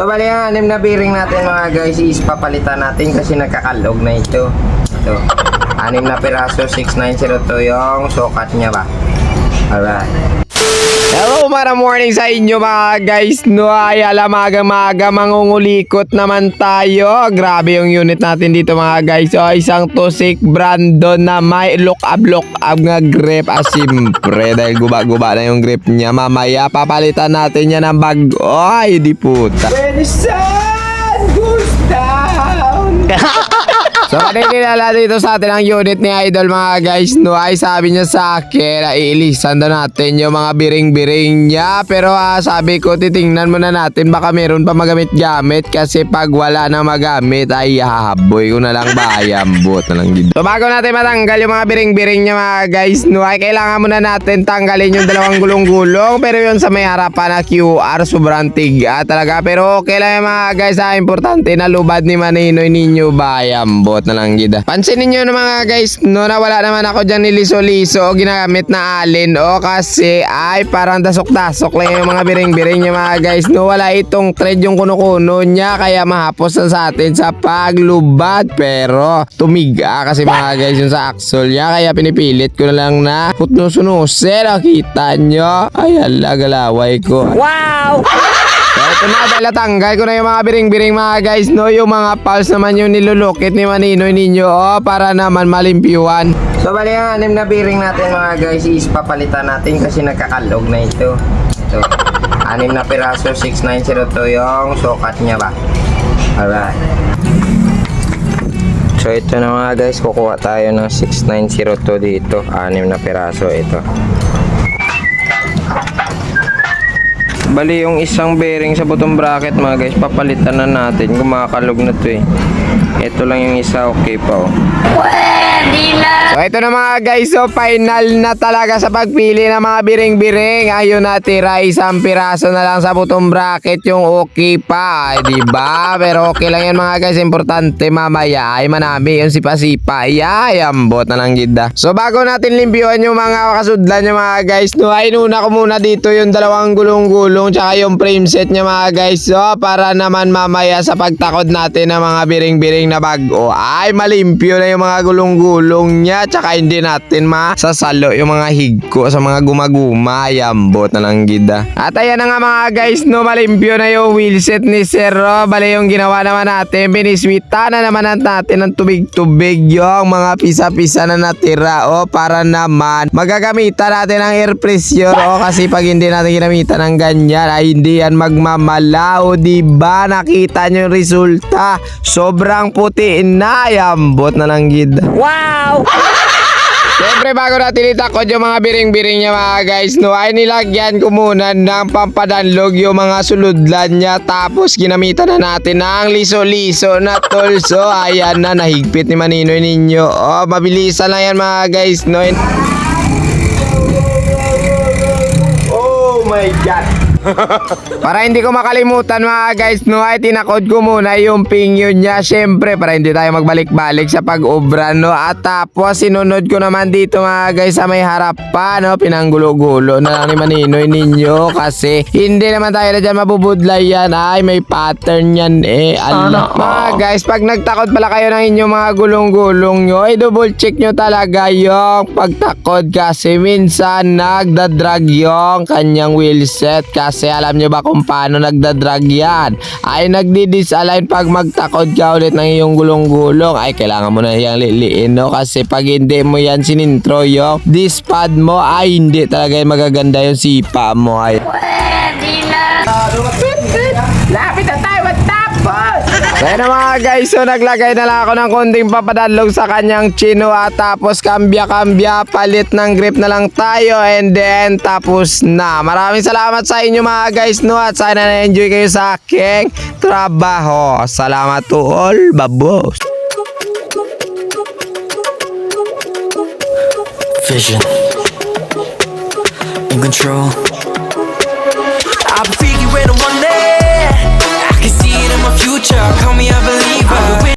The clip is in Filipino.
So bali ang anim na bearing natin mga guys is papalitan natin kasi nagkakalog na ito. Ito. Anim na piraso, 6902 yung sukat niya ba? Alright. Hello, mara morning sa inyo mga guys. No, ay alamaga maga mangungulikot naman tayo. Grabe yung unit natin dito mga guys. So, isang Tusik Brandon na may look up look up nga grip. Ah, simpre dahil guba-guba na yung grip niya. Mamaya papalitan natin yan ng bag. Ay, di puta. When the sun goes down. So, kinikilala dito sa atin ang unit ni Idol mga guys. No, ay sabi niya sa akin iilisan daw natin yung mga biring-biring niya. Pero ah, sabi ko, titingnan muna natin baka meron pa magamit-gamit. Kasi pag wala na magamit, ay hahaboy ko na lang ba ayambot na lang dito. So, bago natin matanggal yung mga biring-biring niya mga guys, no, ay kailangan muna natin tanggalin yung dalawang gulong-gulong. Pero yun sa may harapan na QR, sobrang tiga talaga. Pero okay lang yung mga guys, ah, importante na lubad ni Maninoy ninyo ba ayambot na lang gida. Pansinin nyo na mga guys, no, na wala naman ako dyan niliso-liso o ginagamit na alin o kasi ay parang tasok-tasok lang yung mga biring-biring niya mga guys. No, wala itong thread yung kuno-kuno niya kaya mahapos na sa atin sa paglubad. Pero tumiga kasi mga guys yung sa axle niya kaya pinipilit ko na lang na putno-sunuse. Nakita nyo? Ay, hala, galaway ko. Wow! Ito na, dahil natanggal ko na yung mga biring-biring mga guys, no? Yung mga pulse naman yung nilulukit ni Maninoy ninyo, oh, para naman malimpiwan. So, bali ang anim na bearing natin mga guys is papalitan natin kasi nagkakalog na ito. Ito. Anim na piraso, 6902 yung sukat niya ba? Alright. So, ito na mga guys, kukuha tayo ng 6902 dito. Anim na piraso ito. Bali yung isang bearing sa bottom bracket mga guys, papalitan na natin. Kumakalog na to eh. Ito lang yung isa, okay pa oh. Ito na mga guys, so final na talaga sa pagpili ng mga biring-biring. Ayun natira isang piraso na lang sa bottom bracket yung okay pa, ay di ba? Pero okay lang yan mga guys, importante mamaya ay manami yung sipa-sipa. Ay, ambot na lang gida. So bago natin limpyuhan yung mga kasudlan niya mga guys, no, ay nuna ko muna dito yung dalawang gulong-gulong tsaka yung frame set niya mga guys. So para naman mamaya sa pagtakod natin ng mga biring-biring na bago ay malimpyo na yung mga gulong-gulong niya tsaka hindi natin masasalo yung mga higko sa mga gumaguma. Yambot na lang gida at ayan na nga mga guys no? Malimpyo na yung wheelset ni Sir Ro bali yung ginawa naman natin biniswita na naman natin ng tubig-tubig yung mga pisa-pisa na natira. O para naman magagamitan natin ng air pressure. O kasi pag hindi natin ginamitan ng ganyan ay hindi yan magmamalaw diba nakita nyo yung resulta. Sobrang puti na. Yambot na lang gid. Wow Siyempre bago natin itakod yung mga biring-biring niya mga guys no ay nilagyan ko muna ng pampadanlog yung mga suludlan niya. Tapos ginamitan na natin ng liso-liso na tulso. Ayan na nahigpit ni Maninoy ninyo. Oh mabilisan lang yan mga guys no? Oh my god para hindi ko makalimutan mga guys, no, ay tinakod ko muna yung pingyo niya. Siyempre, para hindi tayo magbalik-balik sa pag-obra, no. At tapos, sinunod ko naman dito mga guys sa may harap pa, no. Pinanggulo-gulo na lang ni Maninoy ninyo. Kasi, hindi naman tayo na dyan mabubudlay yan. Ay, may pattern yan eh. Allah. Mga guys, pag nagtakod pala kayo ng inyong mga gulong-gulong nyo, ay double check nyo talaga yung pagtakod. Kasi minsan, nagdadrag yung kanyang wheelset. Kasi alam nyo ba kung paano nagdadrag yan? Ay nagdi-disalign pag magtakod ka ulit ng iyong gulong-gulong. Ay kailangan mo na yung liliin no? Kasi pag hindi mo yan sinintro yung dispad mo ay hindi talaga yung magaganda yung sipa mo. Ay Lapit na tayo matapos! So yun na mga guys, so naglagay na lang ako ng konting papadalog sa kanyang chino at tapos kambya-kambya, palit ng grip na lang tayo and then tapos na. Maraming salamat sa inyo mga guys no at sana na-enjoy kayo sa aking trabaho. Salamat to all, babos! Vision in control. I've been figuring on one day. I'm future, call me a believer.